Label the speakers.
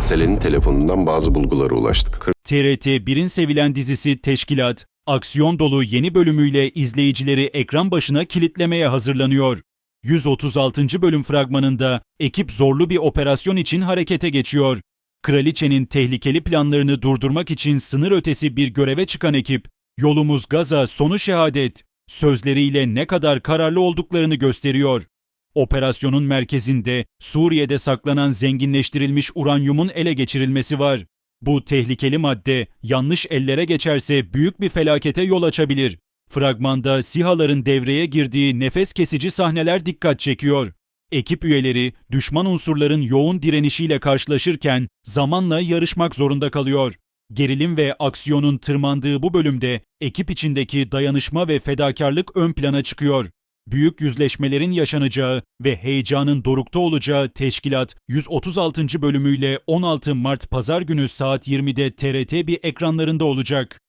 Speaker 1: Selen'in telefonundan bazı bulgulara ulaştık.
Speaker 2: TRT 1'in sevilen dizisi Teşkilat, aksiyon dolu yeni bölümüyle izleyicileri ekran başına kilitlemeye hazırlanıyor. 136. bölüm fragmanında ekip zorlu bir operasyon için harekete geçiyor. Kraliçenin tehlikeli planlarını durdurmak için sınır ötesi bir göreve çıkan ekip, yolumuz Gaza sonu şehadet sözleriyle ne kadar kararlı olduklarını gösteriyor. Operasyonun merkezinde Suriye'de saklanan zenginleştirilmiş uranyumun ele geçirilmesi var. Bu tehlikeli madde yanlış ellere geçerse büyük bir felakete yol açabilir. Fragmanda SİHA'ların devreye girdiği nefes kesici sahneler dikkat çekiyor. Ekip üyeleri düşman unsurların yoğun direnişiyle karşılaşırken zamanla yarışmak zorunda kalıyor. Gerilim ve aksiyonun tırmandığı bu bölümde ekip içindeki dayanışma ve fedakarlık ön plana çıkıyor. Büyük yüzleşmelerin yaşanacağı ve heyecanın dorukta olacağı Teşkilat 136. bölümüyle 16 Mart Pazar günü saat 20'de TRT bir ekranlarında olacak.